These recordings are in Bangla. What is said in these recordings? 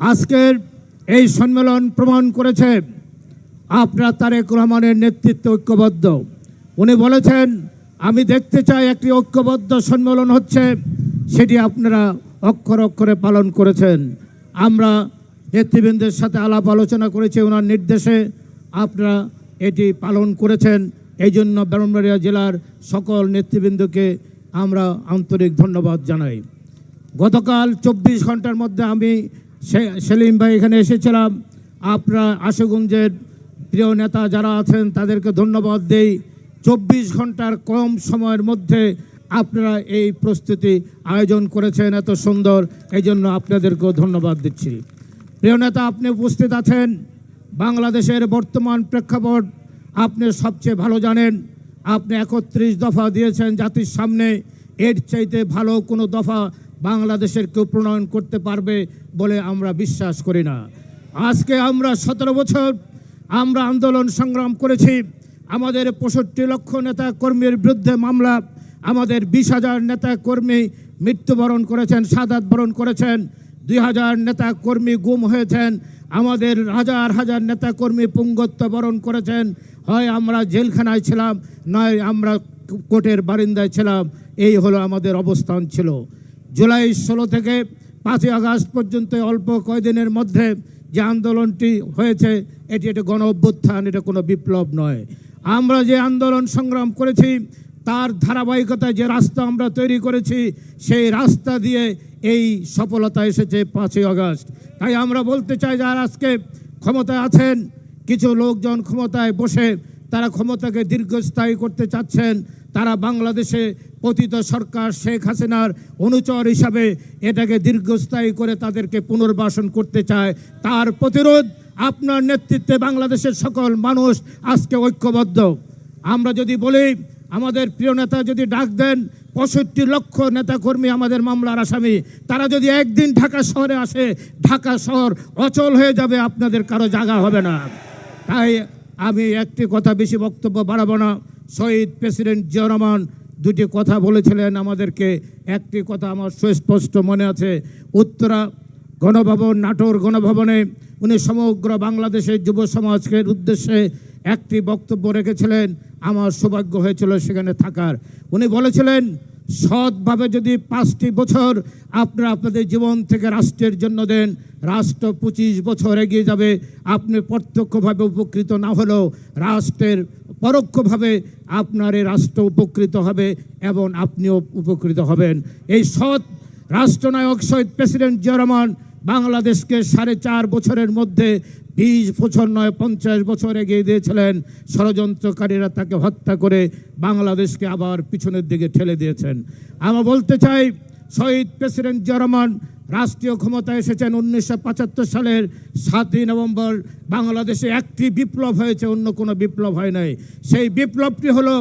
আজকের এই সম্মেলন প্রমাণ করেছে আপনার তারেক রহমানের নেতৃত্বে ঐক্যবদ্ধ। উনি বলেছেন, আমি দেখতে চাই একটি ঐক্যবদ্ধ সম্মেলন হচ্ছে, সেটি আপনারা অক্ষর অক্ষরে পালন করেছেন। আমরা নেতৃবৃন্দের সাথে আলাপ আলোচনা করেছি ওনার নির্দেশে আপনারা এটি পালন করেছেন। এই জন্য ব্রাহ্মণবাড়িয়া জেলার সকল নেতৃবৃন্দকে আমরা আন্তরিক ধন্যবাদ জানাই। গতকাল চব্বিশ ঘণ্টার মধ্যে আমি সেলিম ভাই এখানে এসেছিলাম। আপনারা আশুগঞ্জের প্রিয় নেতা যারা আছেন, তাদেরকে ধন্যবাদ দেই। চব্বিশ ঘণ্টার কম সময়ের মধ্যে আপনারা এই প্রস্তুতি আয়োজন করেছেন, এত সুন্দর। এই জন্য আপনাদেরকেও ধন্যবাদ দিচ্ছি। প্রিয় নেতা, আপনি উপস্থিত আছেন। বাংলাদেশের বর্তমান প্রেক্ষাপট আপনি সবচেয়ে ভালো জানেন। আপনি একত্রিশ দফা দিয়েছেন জাতির সামনে। এর চাইতে ভালো কোনো দফা বাংলাদেশের কেউ প্রণয়ন করতে পারবে বলে আমরা বিশ্বাস করি না। আজকে আমরা সতেরো বছর আমরা আন্দোলন সংগ্রাম করেছি। আমাদের পঁয়ষট্টি লক্ষ নেতা কর্মীর বিরুদ্ধে মামলা, আমাদের বিশ হাজার নেতা কর্মী মৃত্যুবরণ করেছেন, সাদাত বরণ করেছেন, দুই হাজার নেতা কর্মী গুম হয়েছেন, আমাদের হাজার হাজার নেতা কর্মী পুঙ্গত্ব বরণ করেছেন। হয় আমরা জেলখানায় ছিলাম, নয় আমরা কোর্টের বারিন্দায় ছিলাম। এই হলো আমাদের অবস্থান ছিল। জুলাই ষোলো থেকে পাঁচই আগস্ট পর্যন্ত অল্প কয়দিনের মধ্যে যে আন্দোলনটি হয়েছে, এটি একটা গণ অভ্যুত্থান, এটা কোনো বিপ্লব নয়। আমরা যে আন্দোলন সংগ্রাম করেছি, তার ধারাবাহিকতায় যে রাস্তা আমরা তৈরি করেছি, সেই রাস্তা দিয়ে এই সফলতা এসেছে পাঁচই আগস্ট। তাই আমরা বলতে চাই যারা আজকে ক্ষমতায় আছেন, কিছু লোকজন ক্ষমতায় বসে, তারা ক্ষমতাকে দীর্ঘস্থায়ী করতে চাচ্ছেন তারা বাংলাদেশে পতিত সরকার শেখ হাসিনার অনুচর হিসাবে এটাকে দীর্ঘস্থায়ী করে তাদেরকে পুনর্বাসন করতে চায়। তার প্রতিরোধ আপনার নেতৃত্বে বাংলাদেশের সকল মানুষ আজকে ঐক্যবদ্ধ। আমরা যদি বলি, আমাদের প্রিয় নেতা যদি ডাক দেন, পঁয়ষট্টি লক্ষ নেতাকর্মী আমাদের মামলার আসামি। তারা যদি একদিন ঢাকা শহরে আসে, ঢাকা শহর অচল হয়ে যাবে, আপনাদের কারও জায়গা হবে না। তাই আমি একটি কথা বেশি বক্তব্য বাড়াবো না। শহীদ প্রেসিডেন্ট জিয়া দুটি কথা বলেছিলেন। আমাদেরকে একটি কথা আমার সুস্পষ্ট মনে আছে। উত্তরা গণভবন, নাটোর গণভবনে উনি সমগ্র বাংলাদেশের যুব সমাজকে উদ্দেশ্যে একটি বক্তব্য রেখেছিলেন। আমার সৌভাগ্য হয়েছিল সেখানে থাকার। উনি বলেছিলেন, সৎভাবে যদি পাঁচটি বছর আপনারা আপনাদের জীবন থেকে রাষ্ট্রের জন্য দেন, রাষ্ট্র পঁচিশ বছর এগিয়ে যাবে। আপনি প্রত্যক্ষভাবে উপকৃত না হলেও রাষ্ট্রের পরোক্ষভাবে আপনার এই রাষ্ট্র উপকৃত হবে এবং আপনিও উপকৃত হবেন। এই সৎ রাষ্ট্রনায়ক শহীদ প্রেসিডেন্ট জিয়ারহমান বাংলাদেশকে সাড়ে চার বছরের মধ্যে বিশ বছর নয়, পঞ্চাশ বছর এগিয়ে দিয়েছিলেন। ষড়যন্ত্রকারীরা তাকে হত্যা করে বাংলাদেশকে আবার পিছনের দিকে ঠেলে দিয়েছেন। আমরা বলতে চাই শহীদ প্রেসিডেন্ট জিয়া রাষ্ট্রীয় ক্ষমতায় এসেছেন উনিশশো পঁচাত্তর সালের সাতই নভেম্বর। বাংলাদেশে একটি বিপ্লব হয়েছে, অন্য কোনো বিপ্লব হয় নাই। সেই বিপ্লবটি হলো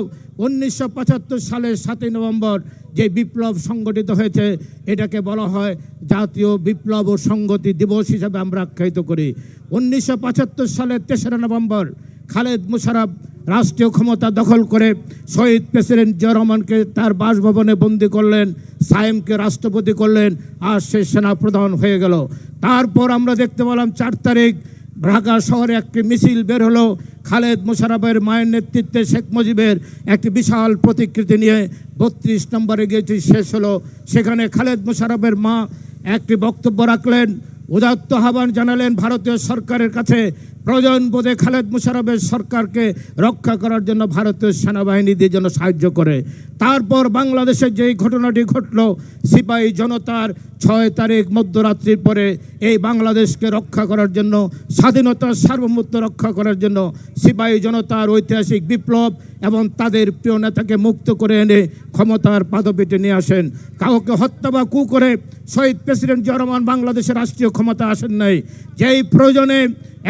উনিশশো পঁচাত্তর সালের সাতই নভেম্বর যে বিপ্লব সংগঠিত হয়েছে, এটাকে বলা হয় জাতীয় বিপ্লব ও সংগতি দিবস হিসাবে আমরা আখ্যায়িত করি। উনিশশো পঁচাত্তর সালের তেসরা নভেম্বর খালেদ মুশারফ রাষ্ট্রীয় ক্ষমতা দখল করে শহীদ প্রেসিডেন্ট জিয়া রহমানকে তার বাসভবনে বন্দি করলেন, সায়েমকে রাষ্ট্রপতি করলেন আর সে সেনাপ্রধান হয়ে গেল। তারপর আমরা দেখতে পেলাম চার তারিখ ঢাকা শহরে একটি মিছিল বের হলো। খালেদ মোশারফের মায়ের নেতৃত্বে শেখ মুজিবের একটি বিশাল প্রতিকৃতি নিয়ে বত্রিশ নম্বরে গিয়েছি শেষ হলো। সেখানে খালেদ মোশারফের মা একটি বক্তব্য রাখলেন, উদাত্ত আহ্বান জানালেন ভারতীয় সরকারের কাছে প্রয়োজন বোধে খালেদ মুশারফের সরকারকে রক্ষা করার জন্য ভারতীয় সেনাবাহিনীদের জন্য সাহায্য করে। তারপর বাংলাদেশের যেই ঘটনাটি ঘটল, সিপাহী জনতার ছয় তারিখ মধ্যরাত্রির পরে এই বাংলাদেশকে রক্ষা করার জন্য, স্বাধীনতার সার্বভৌমত্ব রক্ষা করার জন্য সিপাহী জনতার ঐতিহাসিক বিপ্লব এবং তাদের প্রিয় নেতাকে মুক্ত করে এনে ক্ষমতার পাদপীঠে নিয়ে আসেন। কাউকে হত্যা বা কু করে শহীদ প্রেসিডেন্ট জিয়া বাংলাদেশের রাষ্ট্রীয় ক্ষমতা আসেন নাই। যেই প্রয়োজনে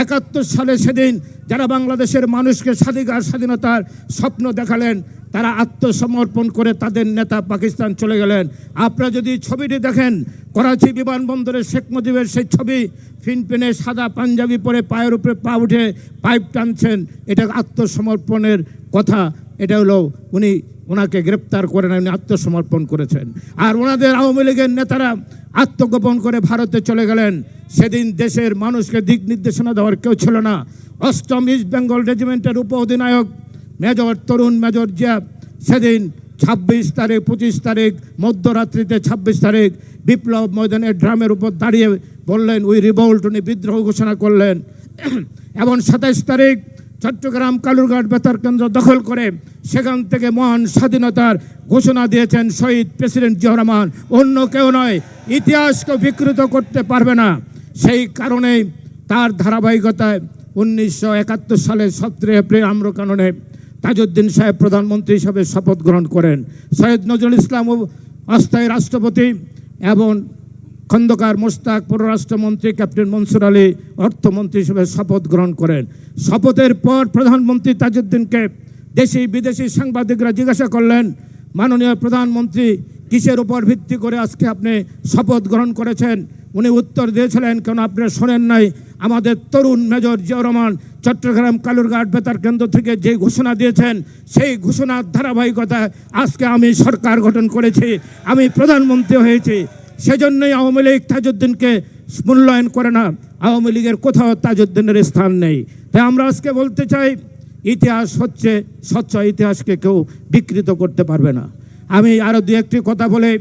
একাত্তর সালে সেদিন যারা বাংলাদেশের মানুষকে স্বাধিকার স্বাধীনতার স্বপ্ন দেখালেন, তারা আত্মসমর্পণ করে তাদের নেতা পাকিস্তান চলে গেলেন। আপনারা যদি ছবিটি দেখেন, করাচি বিমানবন্দরে শেখ মুজিবের সেই ছবি ফিনপিনে সাদা পাঞ্জাবি পরে পায়ের উপরে পা উঠে পাইপ টানছেন, এটা আত্মসমর্পণের কথা, এটা হলো উনি ওনাকে গ্রেপ্তার করে না আত্মসমর্পণ করেছেন। আর ওনাদের আওয়ামী লীগের নেতারা আত্মগোপন করে ভারতে চলে গেলেন। সেদিন দেশের মানুষকে দিক নির্দেশনা দেওয়ার কেউ ছিল না। অষ্টম ইস্ট বেঙ্গল রেজিমেন্টের উপ অধিনায়ক মেজর তরুণ মেজর জিয়া সেদিন ছাব্বিশ তারিখ, পঁচিশ তারিখ, মধ্যরাত্রিতে ছাব্বিশ তারিখ বিপ্লব ময়দানের ড্রামের উপর দাঁড়িয়ে বললেন উই রিভল্ট উনি বিদ্রোহ ঘোষণা করলেন। এবং সাতাইশ তারিখ চট্টগ্রাম, কালুরঘাট বেতার কেন্দ্র দখল করে সেখান থেকে মহান স্বাধীনতার ঘোষণা দিয়েছেন শহীদ প্রেসিডেন্ট জিয়া রহমান। অন্য কেউ নয়, ইতিহাসকে বিকৃত করতে পারবে না। সেই কারণেই তার ধারাবাহিকতায় উনিশশো একাত্তর সালের সতেরো এপ্রিল আম্রকাননে তাজউদ্দিন সাহেব প্রধানমন্ত্রী হিসাবে শপথ গ্রহণ করেন। সৈয়দ নজরুল ইসলাম অস্থায়ী রাষ্ট্রপতি এবং খন্দকার মোস্তাক পররাষ্ট্রমন্ত্রী ক্যাপ্টেন মনসুর আলী অর্থমন্ত্রী হিসেবে শপথ গ্রহণ করেন। শপথের পর প্রধানমন্ত্রী তাজউদ্দিনকে দেশি বিদেশি সাংবাদিকরা জিজ্ঞাসা করলেন, মাননীয় প্রধানমন্ত্রী, কিসের উপর ভিত্তি করে আজকে আপনি শপথ গ্রহণ করেছেন? উনি উত্তর দিয়েছিলেন, কেন আপনি শোনেন নাই? আমাদের তরুণ মেজর জিয়া রহমান চট্টগ্রাম কালুরঘাট বেতার কেন্দ্র থেকে যে ঘোষণা দিয়েছেন, সেই ঘোষণার ধারাবাহিকতায় আজকে আমি সরকার গঠন করেছি। আমি প্রধানমন্ত্রী হয়েছি। সেজন্যই আওয়ামী লীগ তাজউদ্দিনকে মূল্যায়ন করে না। আওয়ামী লীগের কোথাও তাজউদ্দিনের স্থান নেই। তাই আমরা আজকে বলতে চাই, ইতিহাস হচ্ছে স্বচ্ছ ইতিহাসকে কেউ বিকৃত করতে পারবে না। আমি আরও দু একটি কথা বলে,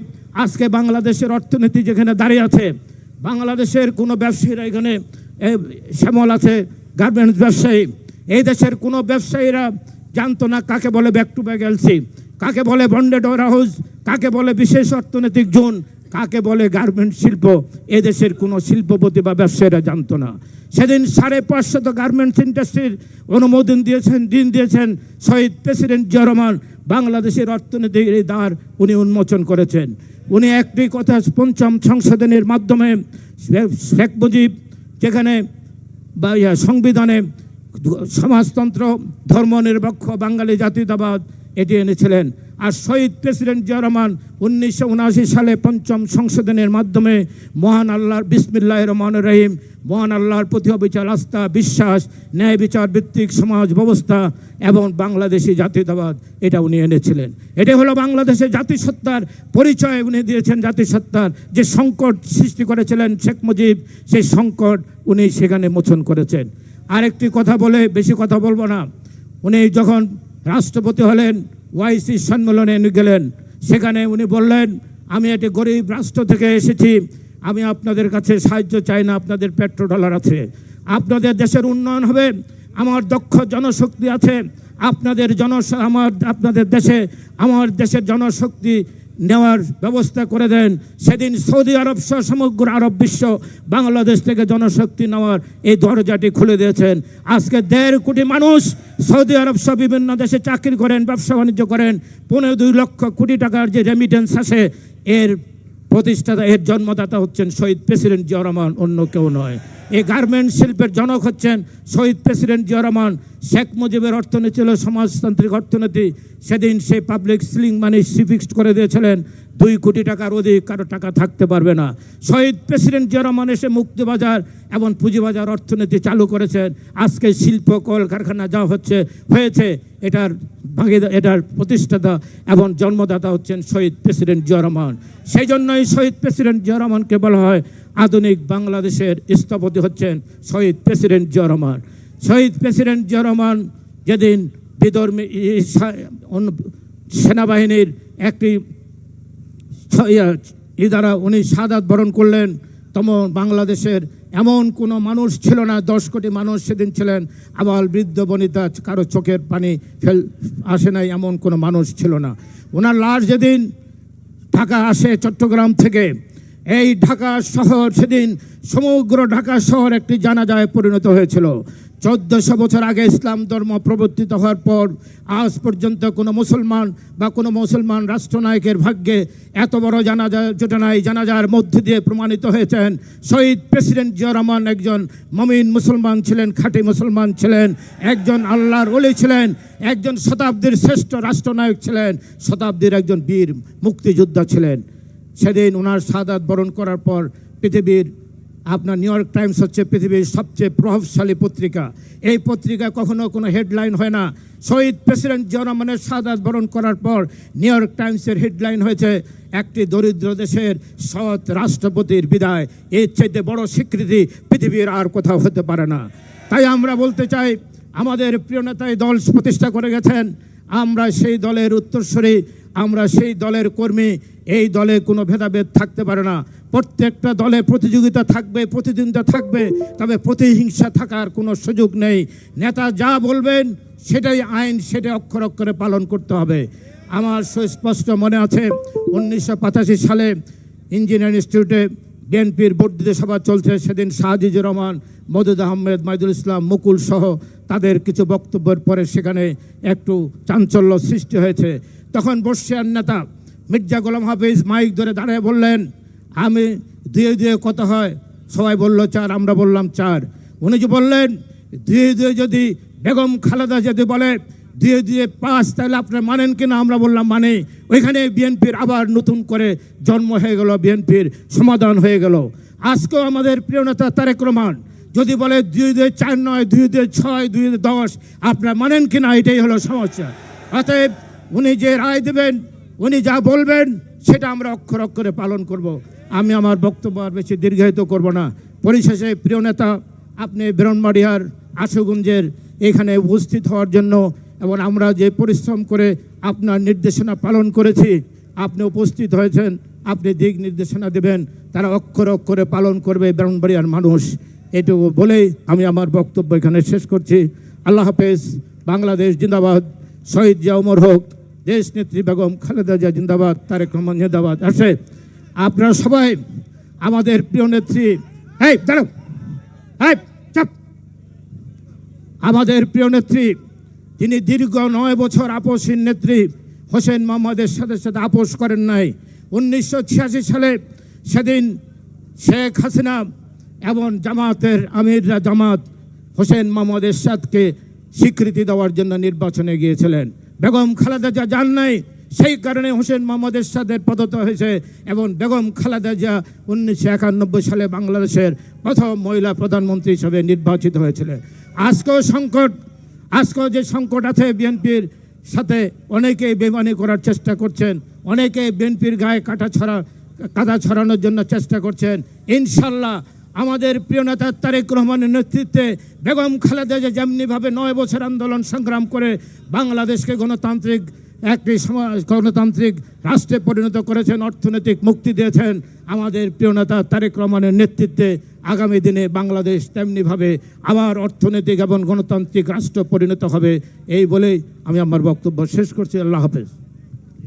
আজকে বাংলাদেশের অর্থনীতি যেখানে দাঁড়িয়ে আছে, বাংলাদেশের কোনো ব্যবসায়ীরা এখানে শ্যামল আছে, গার্মেন্টস ব্যবসায়ী, এই দেশের কোনো ব্যবসায়ীরা জানতো না কাকে বলে ব্যাক টু ব্যাক এলসি কাকে বলে বন্ডেড হাউস কাকে বলে বিশেষ অর্থনৈতিক জোন কাকে বলে গার্মেন্ট শিল্প? এদেশের কোনো শিল্পপতি বা ব্যবসায়ীরা জানতো না। সেদিন সাড়ে পাঁচশত গার্মেন্টস ইন্ডাস্ট্রির অনুমোদন দিয়েছেন, ঋণ দিয়েছেন শহীদ প্রেসিডেন্ট জিয়া বাংলাদেশের অর্থনীতির এই দ্বার উনি উন্মোচন করেছেন। উনি একটি কথা পঞ্চম সংশোধনের মাধ্যমে শেখ- মুজিব যেখানে বা সংবিধানে সমাজতন্ত্র, ধর্মনিরপেক্ষ বাঙালি জাতীয়তাবাদ এটি এনেছিলেন। আর শহীদ প্রেসিডেন্ট জিয়া রহমান উনিশশো উনআশি সালে পঞ্চম সংশোধনের মাধ্যমে মহান আল্লাহর বিসমিল্লাহ রহমান রহিম, মহান আল্লাহর প্রতি অবিচার আস্থা, বিশ্বাস, ন্যায় বিচার, ভিত্তিক সমাজ ব্যবস্থা এবং বাংলাদেশি জাতীয়তাবাদ, এটা উনি এনেছিলেন। এটা হলো বাংলাদেশের জাতিসত্তার পরিচয় উনি দিয়েছেন জাতিসত্তার। যে সংকট সৃষ্টি করেছিলেন শেখ মুজিব, সেই সংকট উনি সেখানে মোচন করেছেন। আরেকটি কথা বলে বেশি কথা বলব না। উনি যখন রাষ্ট্রপতি হলেন ওয়াইসি সম্মেলনে গেলেন। সেখানে উনি বললেন, আমি একটি গরিব রাষ্ট্র থেকে এসেছি। আমি আপনাদের কাছে সাহায্য চাই না, আপনাদের পেট্রো ডলার আছে। আপনাদের দেশের উন্নয়ন হবে, আমার দক্ষ জনশক্তি আছে। আপনাদের জন আমার, আপনাদের দেশে, আমার দেশের জনশক্তি নেওয়ার ব্যবস্থা করে দেন। সেদিন সৌদি আরব সহ সমগ্র আরব বিশ্ব বাংলাদেশ থেকে জনশক্তি নেওয়ার এই দরজাটি খুলে দিয়েছেন। আজকে দেড় কোটি মানুষ সৌদি আরব সহ বিভিন্ন দেশে চাকরি করেন, ব্যবসা বাণিজ্য করেন। পনেরো দুই লক্ষ কোটি টাকার যে রেমিটেন্স আসে, এর প্রতিষ্ঠাতা, এর জন্মদাতা হচ্ছেন শহীদ প্রেসিডেন্ট জিয়া রহমান, অন্য কেউ নয়। এই গার্মেন্ট শিল্পের জনক হচ্ছেন শহীদ প্রেসিডেন্ট জিয়া রহমান। শেখ মুজিবের অর্থনীতি ছিল সমাজতান্ত্রিক অর্থনীতি। সেদিন সে পাবলিক সিলিং মানি ফিক্সড করে দিয়েছিলেন। দুই কোটি টাকার অধিক কারও টাকা থাকতে পারবে না। শহীদ প্রেসিডেন্ট জিয়া রহমান এসে মুক্তিবাজার এবং পুঁজিবাজার অর্থনীতি চালু করেছেন। আজকে শিল্প, কলকারখানা যা হচ্ছে, হয়েছে, এটার ভাগিদার এটার প্রতিষ্ঠাতা এবং জন্মদাতা হচ্ছেন শহীদ প্রেসিডেন্ট জিয়া রহমান। সেই জন্যই শহীদ প্রেসিডেন্ট জিয়া রহমানকে বলা হয় আধুনিক বাংলাদেশের স্থপতি হচ্ছেন শহীদ প্রেসিডেন্ট জিয়া শহীদ প্রেসিডেন্ট জিয়া রহমান যেদিন বিধর্মী সেনাবাহিনীর একটি ছ- ই দ্বারা উনি সাদাত বরণ করলেন তখন বাংলাদেশের এমন কোনো মানুষ ছিল না, দশ কোটি মানুষ সেদিন ছিলেন আবার বৃদ্ধ বনিতা কারও চোখের পানি ফেল, আসে নাই এমন কোনো মানুষ ছিল না। ওনার লাশ যেদিন ঢাকা আসে চট্টগ্রাম থেকে এই ঢাকা শহর সেদিন সমগ্র ঢাকা শহর একটি জানাজায় পরিণত হয়েছিল। চোদ্দশো বছর আগে ইসলাম ধর্ম প্রবর্তিত হওয়ার পর আজ পর্যন্ত কোনো মুসলমান বা কোনো মুসলমান রাষ্ট্রনায়কের ভাগ্যে এত বড় জানাজা জোটে নাই জানাজার মধ্যে দিয়ে প্রমাণিত হয়েছেন। শহীদ প্রেসিডেন্ট জিয়া রহমান একজন মমিন মুসলমান ছিলেন, খাঁটি মুসলমান ছিলেন, একজন আল্লাহর ওলি ছিলেন, একজন শতাব্দীর শ্রেষ্ঠ রাষ্ট্রনায়ক ছিলেন, শতাব্দীর একজন বীর মুক্তিযোদ্ধা ছিলেন। সেদিন ওনার সাদাত বরণ করার পর পৃথিবীর আপনার নিউ ইয়র্ক টাইমস হচ্ছে পৃথিবীর সবচেয়ে প্রভাবশালী পত্রিকা। এই পত্রিকা কখনো কোনো হেডলাইন হয় না। শহীদ প্রেসিডেন্ট জনমানের সাদাত বরণ করার পর নিউ ইয়র্ক টাইমসের হেডলাইন হয়েছে একটি দরিদ্র দেশের সৎ রাষ্ট্রপতির বিদায়। এর চাইতে বড় স্বীকৃতি পৃথিবীর আর কোথাও হতে পারে না। তাই আমরা বলতে চাই, আমাদের প্রিয় নেতাই দল প্রতিষ্ঠা করে গেছেন। আমরা সেই দলের উত্তরস্বরী আমরা সেই দলের কর্মী, এই দলে কোনো ভেদাভেদ থাকতে পারে না। প্রত্যেকটা দলে প্রতিযোগিতা থাকবে, প্রতিদ্বন্দ্বিতা থাকবে, তবে প্রতিহিংসা থাকার কোনো সুযোগ নেই। নেতা যা বলবেন, সেটাই আইন, সেটাই অক্ষর অক্ষরে পালন করতে হবে। আমার সুস্পষ্ট মনে আছে, উনিশশো পঁচাশি সালে ইঞ্জিনিয়ারিং ইনস্টিটিউটে বিএনপির বর্ধিত সভা চলছে। সেদিন শাহজিজুর রহমান, মদুদ আহমেদ, মাইদুল ইসলাম, মুকুল সহ তাদের কিছু বক্তব্যের পরে সেখানে একটু চাঞ্চল্য সৃষ্টি হয়েছে। তখন বর্ষিয়ার নেতা মির্জা গোলাম হাফিজ মাইক ধরে দাঁড়িয়ে বললেন, আমি দুয়ে দুয়ে কত হয়। সবাই বলল, চার। আমরা বললাম, চার। উনি যে বললেন দুয়ে দুয়ে যদি বেগম খালেদা যদি বলে দুয়ে দুয়ে পাঁচ, তাহলে আপনারা মানেন কিনা? আমরা বললাম মানে ওইখানে বিএনপির আবার নতুন করে জন্ম হয়ে গেল, বিএনপির সমাধান হয়ে গেল। আজকেও আমাদের প্রিয় নেতা তারেক রহমান যদি বলে দুই দুই চার নয় দুই দুই ছয় দুই দুই দশ আপনার মানেন কিনা? এটাই হলো সমস্যা। অতএব উনি যে রায় দেবেন, উনি যা বলবেন, সেটা আমরা অক্ষর অক্ষরে পালন করব। আমি আমার বক্তব্য আর বেশি দীর্ঘায়িত করব না। পরিশেষে প্রিয় নেতা, আপনি ব্রহ্মবাড়িয়ার আশুগঞ্জের এখানে উপস্থিত হওয়ার জন্য এবং আমরা যে পরিশ্রম করে আপনার নির্দেশনা পালন করেছি, আপনি উপস্থিত হয়েছেন, আপনি দিক নির্দেশনা দেবেন, তারা অক্ষর অক্ষরে পালন করবে ব্রাহ্মণবাড়িয়ার মানুষ। এটুকু বলেই আমি আমার বক্তব্য এখানে শেষ করছি। আল্লাহ হাফেজ, বাংলাদেশ জিন্দাবাদ, শহীদ জিয়া উমর হোক। দেশ নেত্রী বেগম খালেদা জিয়া জিন্দাবাদ, তারেক রহমান জিন্দাবাদ। আসে আপনারা সবাই আমাদের প্রিয় নেত্রী। এই দাঁড়াও। এই চাপ। আমাদের প্রিয় নেত্রী তিনি দীর্ঘ নয় বছর আপোষহীন নেত্রী, হোসেন মোহাম্মদের সাথে সাথে আপোষ করেন নাই। উনিশশো ছিয়াশি সালে সেদিন শেখ হাসিনা এবং জামাতের আমিররা জামাত হোসেন মোহাম্মদ এরশাদকে স্বীকৃতি দেওয়ার জন্য নির্বাচনে গিয়েছিলেন। বেগম খালেদা জিয়া যান নাই, সেই কারণে হোসেন মোহাম্মদ এরশাদের পদত হয়েছে এবং বেগম খালেদা জিয়া উনিশশো একানব্বই সালে বাংলাদেশের প্রথম মহিলা প্রধানমন্ত্রী হিসেবে নির্বাচিত হয়েছিলেন। আজকেও সংকট, আজকেও যে সংকট আছে বিএনপির সাথে অনেকেই বেমানি করার চেষ্টা করছেন অনেকে বিএনপির গায়ে কাটা ছড়া কাদা ছড়ানোর জন্য চেষ্টা করছেন। ইনশাল্লাহ আমাদের প্রিয় নেতা তারেক রহমানের নেতৃত্বে বেগম খালেদা যে যেমনিভাবে নয় বছর আন্দোলন সংগ্রাম করে বাংলাদেশকে গণতান্ত্রিক, একটি সমাজ, গণতান্ত্রিক রাষ্ট্রে পরিণত করেছেন, অর্থনৈতিক মুক্তি দিয়েছেন। আমাদের প্রিয় নেতা তারেক রহমানের নেতৃত্বে আগামী দিনে বাংলাদেশ তেমনিভাবে আবার অর্থনৈতিক এবং গণতান্ত্রিক রাষ্ট্র পরিণত হবে, এই বলেই আমি আমার বক্তব্য শেষ করছি। আল্লাহ হাফেজ।